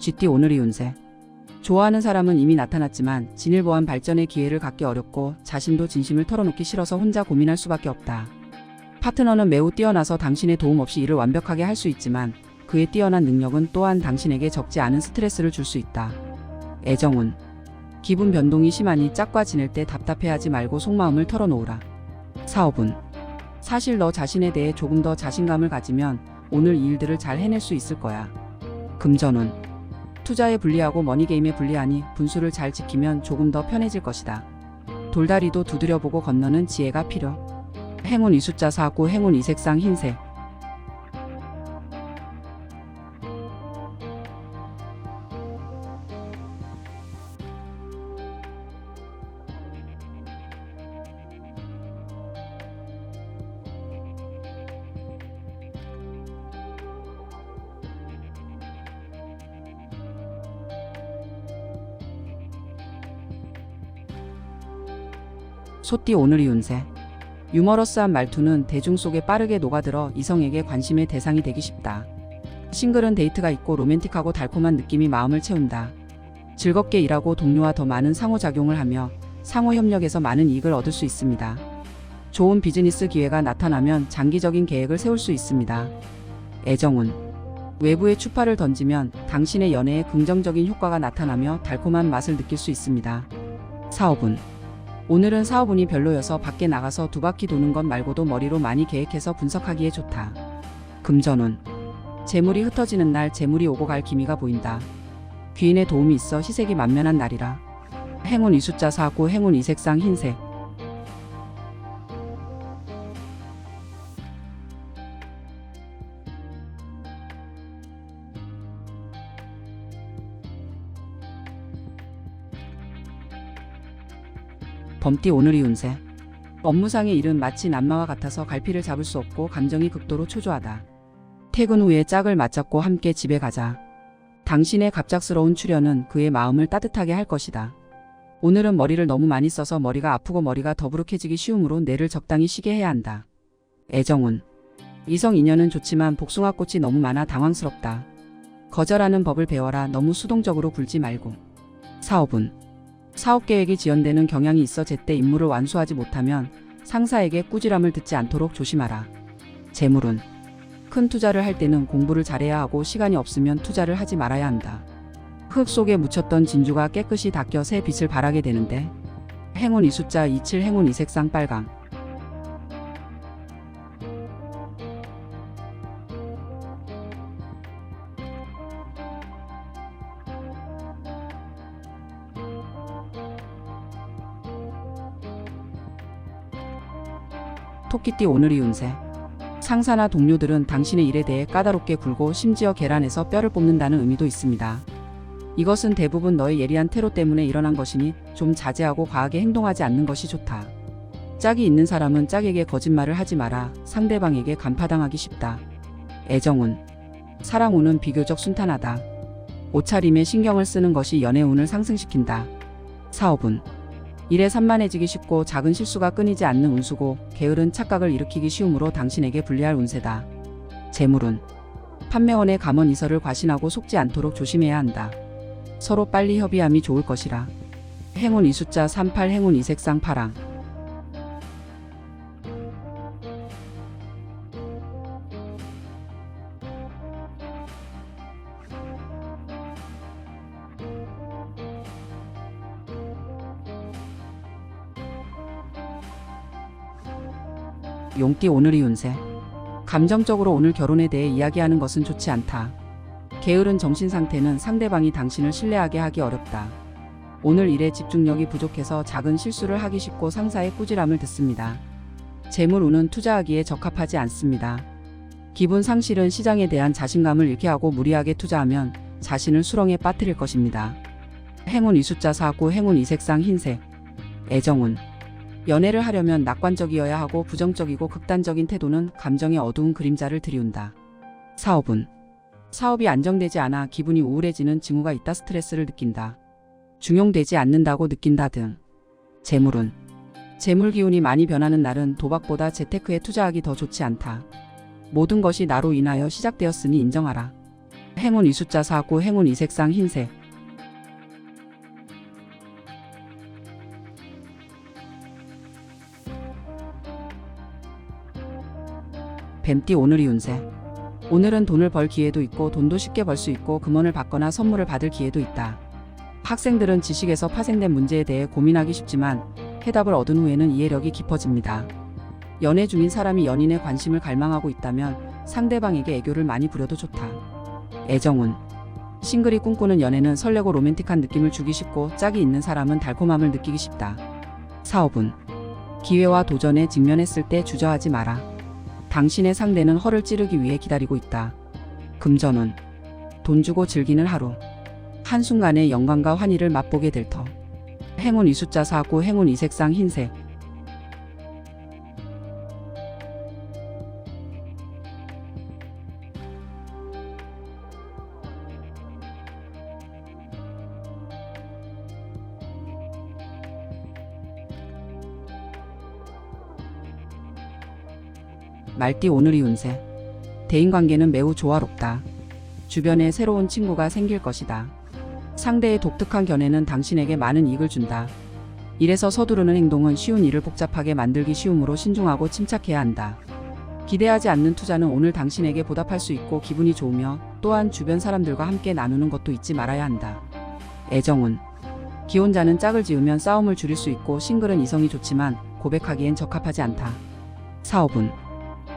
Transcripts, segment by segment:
GT 오늘의 운세. 좋아하는 사람은 이미 나타났지만 진일보한 발전의 기회를 갖기 어렵고 자신도 진심을 털어놓기 싫어서 혼자 고민할 수밖에 없다. 파트너는 매우 뛰어나서 당신의 도움 없이 일을 완벽하게 할 수 있지만 그의 뛰어난 능력은 또한 당신에게 적지 않은 스트레스를 줄 수 있다. 애정운. 기분 변동이 심하니 짝과 지낼 때 답답해하지 말고 속마음을 털어놓으라. 사업운. 사실 너 자신에 대해 조금 더 자신감을 가지면 오늘 이 일들을 잘 해낼 수 있을 거야. 금전운. 투자에 불리하고 머니게임에 불리하니 분수를 잘 지키면 조금 더 편해질 것이다. 돌다리도 두드려보고 건너는 지혜가 필요. 행운 이 숫자 49 행운 이 색상 흰색. 소띠 오늘이 운세. 유머러스한 말투는 대중 속에 빠르게 녹아들어 이성에게 관심의 대상이 되기 쉽다. 싱글은 데이트가 있고 로맨틱하고 달콤한 느낌이 마음을 채운다. 즐겁게 일하고 동료와 더 많은 상호작용을 하며 상호 협력에서 많은 이익을 얻을 수 있습니다. 좋은 비즈니스 기회가 나타나면 장기적인 계획을 세울 수 있습니다. 애정운. 외부에 추파를 던지면 당신의 연애에 긍정적인 효과가 나타나며 달콤한 맛을 느낄 수 있습니다. 사업운. 오늘은 사업운이 별로여서 밖에 나가서 두 바퀴 도는 것 말고도 머리로 많이 계획해서 분석하기에 좋다. 금전운. 재물이 흩어지는 날 재물이 오고 갈 기미가 보인다. 귀인의 도움이 있어 희색이 만면한 날이라. 행운 이 숫자 49 행운 이 색상 흰색. 범띠 오늘이 운세. 업무상의 일은 마치 남마와 같아서 갈피를 잡을 수 없고 감정이 극도로 초조하다. 퇴근 후에 짝을 맞잡고 함께 집에 가자. 당신의 갑작스러운 출연은 그의 마음을 따뜻하게 할 것이다. 오늘은 머리를 너무 많이 써서 머리가 아프고 머리가 더부룩해지기 쉬우므로 뇌를 적당히 쉬게 해야 한다. 애정운. 이성 인연은 좋지만 복숭아 꽃이 너무 많아 당황스럽다. 거절하는 법을 배워라 너무 수동적으로 굴지 말고. 사업운. 사업 계획이 지연되는 경향이 있어 제때 임무를 완수하지 못하면 상사에게 꾸지람을 듣지 않도록 조심하라. 재물은 큰 투자를 할 때는 공부를 잘해야 하고 시간이 없으면 투자를 하지 말아야 한다. 흙 속에 묻혔던 진주가 깨끗이 닦여 새 빛을 발하게 되는데 행운 이 숫자 27 행운 이 색상 빨강 토끼띠 오늘이 운세. 상사나 동료들은 당신의 일에 대해 까다롭게 굴고 심지어 계란에서 뼈를 뽑는다는 의미도 있습니다. 이것은 대부분 너의 예리한 태로 때문에 일어난 것이니 좀 자제하고 과하게 행동하지 않는 것이 좋다. 짝이 있는 사람은 짝에게 거짓말을 하지 마라. 상대방에게 간파당하기 쉽다. 애정운. 사랑운은 비교적 순탄하다. 옷차림에 신경을 쓰는 것이 연애운을 상승시킨다. 사업운. 일에 산만해지기 쉽고 작은 실수가 끊이지 않는 운수고 게으른 착각을 일으키기 쉬우므로 당신에게 불리할 운세다. 재물운 판매원의 감언 이설을 과신하고 속지 않도록 조심해야 한다. 서로 빨리 협의함이 좋을 것이라. 행운 이 숫자 38 행운 이 색상 파랑 용띠 오늘이 운세. 감정적으로 오늘 결혼에 대해 이야기하는 것은 좋지 않다. 게으른 정신 상태는 상대방이 당신을 신뢰하게 하기 어렵다. 오늘 일에 집중력이 부족해서 작은 실수를 하기 쉽고 상사의 꾸지람을 듣습니다. 재물 운은 투자하기에 적합하지 않습니다. 기분 상실은 시장에 대한 자신감을 잃게 하고 무리하게 투자하면 자신을 수렁에 빠뜨릴 것입니다. 행운 이 숫자 49 행운 이 색상 흰색 애정운 연애를 하려면 낙관적이어야 하고 부정적이고 극단적인 태도는 감정의 어두운 그림자를 들이운다. 사업은 사업이 안정되지 않아 기분이 우울해지는 징후가 있다 스트레스를 느낀다. 중용되지 않는다고 느낀다 등. 재물은 재물 기운이 많이 변하는 날은 도박보다 재테크에 투자하기 더 좋지 않다. 모든 것이 나로 인하여 시작되었으니 인정하라. 행운 이 숫자 49 행운 이 색상 흰색 뱀띠 오늘이 운세 오늘은 돈을 벌 기회도 있고 돈도 쉽게 벌 수 있고 금원을 받거나 선물을 받을 기회도 있다. 학생들은 지식에서 파생된 문제에 대해 고민하기 쉽지만 해답을 얻은 후에는 이해력이 깊어집니다. 연애 중인 사람이 연인의 관심을 갈망하고 있다면 상대방에게 애교를 많이 부려도 좋다. 애정운 싱글이 꿈꾸는 연애는 설레고 로맨틱한 느낌을 주기 쉽고 짝이 있는 사람은 달콤함을 느끼기 쉽다. 사업은 기회와 도전에 직면했을 때 주저하지 마라. 당신의 상대는 허를 찌르기 위해 기다리고 있다. 금전운 돈 주고 즐기는 하루 한순간에 영광과 환희를 맛보게 될 터. 행운 이 숫자 49 행운 이 색상 흰색 말띠 오늘이 운세. 대인관계는 매우 조화롭다. 주변에 새로운 친구가 생길 것이다. 상대의 독특한 견해는 당신에게 많은 이익을 준다. 이래서 서두르는 행동은 쉬운 일을 복잡하게 만들기 쉬우므로 신중하고 침착해야 한다. 기대하지 않는 투자는 오늘 당신에게 보답할 수 있고 기분이 좋으며 또한 주변 사람들과 함께 나누는 것도 잊지 말아야 한다. 애정운 기혼자는 짝을 지으면 싸움을 줄일 수 있고 싱글은 이성이 좋지만 고백하기엔 적합하지 않다. 사업은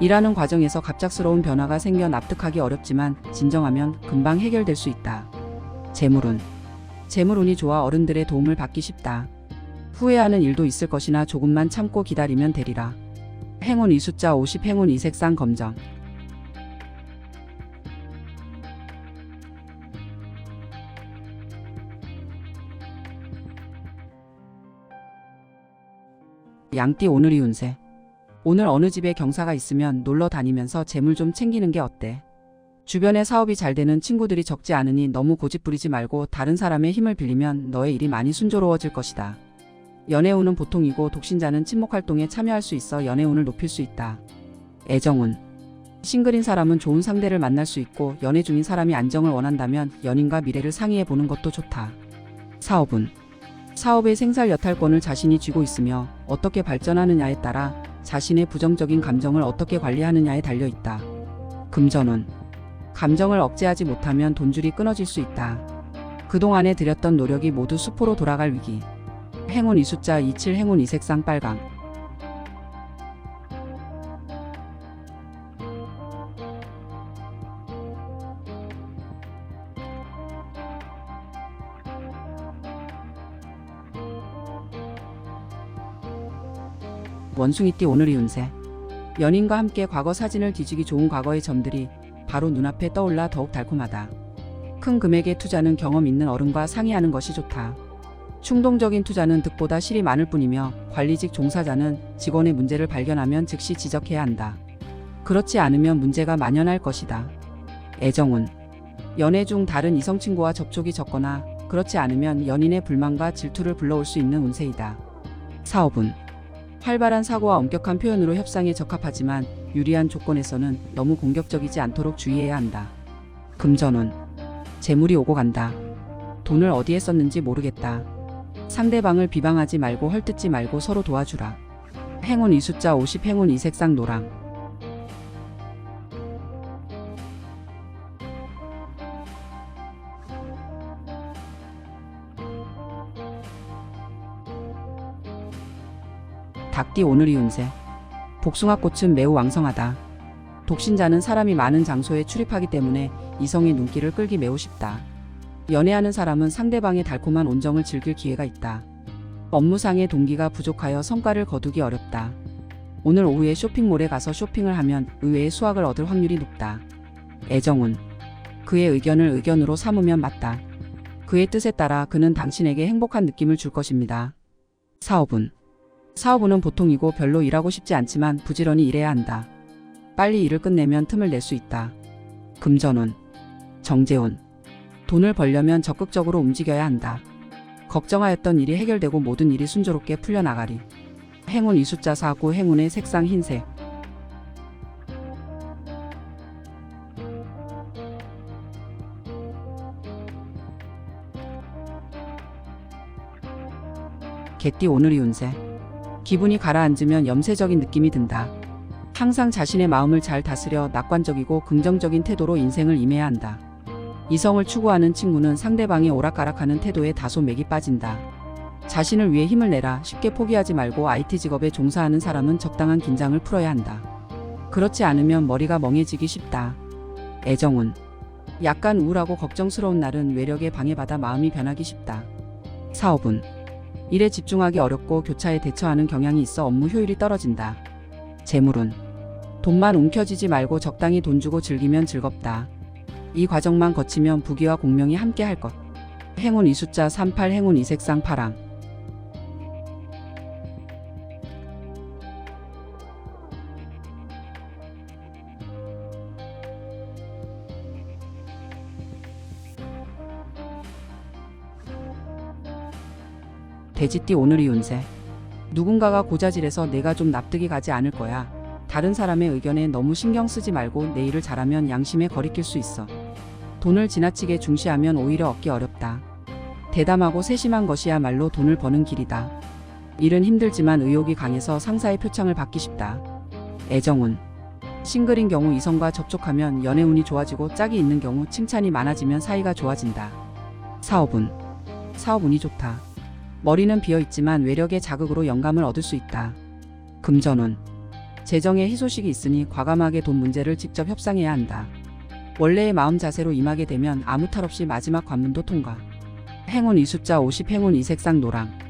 일하는 과정에서 갑작스러운 변화가 생겨 납득하기 어렵지만 진정하면 금방 해결될 수 있다. 재물운 재물운이 좋아 어른들의 도움을 받기 쉽다. 후회하는 일도 있을 것이나 조금만 참고 기다리면 되리라. 행운 이 숫자 50 행운 이 색상 검정 양띠 오늘이 운세 오늘 어느 집에 경사가 있으면 놀러 다니면서 재물 좀 챙기는 게 어때? 주변에 사업이 잘 되는 친구들이 적지 않으니 너무 고집 부리지 말고 다른 사람의 힘을 빌리면 너의 일이 많이 순조로워질 것이다. 연애운은 보통이고 독신자는 친목 활동에 참여할 수 있어 연애운을 높일 수 있다. 애정운 싱글인 사람은 좋은 상대를 만날 수 있고 연애 중인 사람이 안정을 원한다면 연인과 미래를 상의해 보는 것도 좋다. 사업운 사업의 생살 여탈권을 자신이 쥐고 있으며 어떻게 발전하느냐에 따라 자신의 부정적인 감정을 어떻게 관리하느냐에 달려 있다. 금전운 감정을 억제하지 못하면 돈줄이 끊어질 수 있다. 그동안에 들였던 노력이 모두 수포로 돌아갈 위기. 행운 이 숫자 27 행운 이 색상 빨강. 원숭이띠 오늘이 운세. 연인과 함께 과거 사진을 뒤지기 좋은 과거의 점들이 바로 눈앞에 떠올라 더욱 달콤하다. 큰 금액의 투자는 경험 있는 어른과 상의하는 것이 좋다. 충동적인 투자는 득보다 실이 많을 뿐이며 관리직 종사자는 직원의 문제를 발견하면 즉시 지적해야 한다. 그렇지 않으면 문제가 만연할 것이다. 애정운 연애 중 다른 이성 친구와 접촉이 적거나 그렇지 않으면 연인의 불만과 질투를 불러올 수 있는 운세이다. 사업운 활발한 사고와 엄격한 표현으로 협상에 적합하지만 유리한 조건에서는 너무 공격적이지 않도록 주의해야 한다. 금전운 재물이 오고 간다. 돈을 어디에 썼는지 모르겠다. 상대방을 비방하지 말고 헐뜯지 말고 서로 도와주라. 행운 이 숫자 50 행운 이 색상 노랑 닭띠 오늘이 운세. 복숭아꽃은 매우 왕성하다. 독신자는 사람이 많은 장소에 출입하기 때문에 이성의 눈길을 끌기 매우 쉽다. 연애하는 사람은 상대방의 달콤한 온정을 즐길 기회가 있다. 업무상의 동기가 부족하여 성과를 거두기 어렵다. 오늘 오후에 쇼핑몰에 가서 쇼핑을 하면 의외의 수확을 얻을 확률이 높다. 애정운 그의 의견을 의견으로 삼으면 맞다. 그의 뜻에 따라 그는 당신에게 행복한 느낌을 줄 것입니다. 사업운 사업부는 보통이고 별로 일하고 싶지 않지만 부지런히 일해야 한다. 빨리 일을 끝내면 틈을 낼 수 있다. 금전운, 정재운. 돈을 벌려면 적극적으로 움직여야 한다. 걱정하였던 일이 해결되고 모든 일이 순조롭게 풀려나가리. 행운 이 숫자 사고 행운의 색상 흰색. 개띠 오늘이 운세. 기분이 가라앉으면 염세적인 느낌이 든다. 항상 자신의 마음을 잘 다스려 낙관적이고 긍정적인 태도로 인생을 임해야 한다. 이성을 추구하는 친구는 상대방이 오락가락하는 태도에 다소 맥이 빠진다. 자신을 위해 힘을 내라 쉽게 포기하지 말고 IT 직업에 종사하는 사람은 적당한 긴장을 풀어야 한다. 그렇지 않으면 머리가 멍해지기 쉽다. 애정운. 약간 우울하고 걱정스러운 날은 외력에 방해받아 마음이 변하기 쉽다. 사업은. 일에 집중하기 어렵고 교차에 대처하는 경향이 있어 업무 효율이 떨어진다. 재물은. 돈만 움켜쥐지 말고 적당히 돈 주고 즐기면 즐겁다. 이 과정만 거치면 부귀와 공명이 함께 할 것. 행운 이 숫자 38 행운 이 색상 파랑. 돼지띠 오늘이 운세. 누군가가 고자질해서 내가 좀 납득이 가지 않을 거야. 다른 사람의 의견에 너무 신경 쓰지 말고 내 일을 잘하면 양심에 거리낄 수 있어. 돈을 지나치게 중시하면 오히려 얻기 어렵다. 대담하고 세심한 것이야말로 돈을 버는 길이다. 일은 힘들지만 의욕이 강해서 상사의 표창을 받기 쉽다. 애정운. 싱글인 경우 이성과 접촉하면 연애운이 좋아지고 짝이 있는 경우 칭찬이 많아지면 사이가 좋아진다. 사업운. 사업운이 좋다. 머리는 비어 있지만 외력의 자극으로 영감을 얻을 수 있다. 금전운. 재정에 희소식이 있으니 과감하게 돈 문제를 직접 협상해야 한다. 원래의 마음 자세로 임하게 되면 아무 탈 없이 마지막 관문도 통과. 행운 이 숫자 50 행운 이 색상 노랑.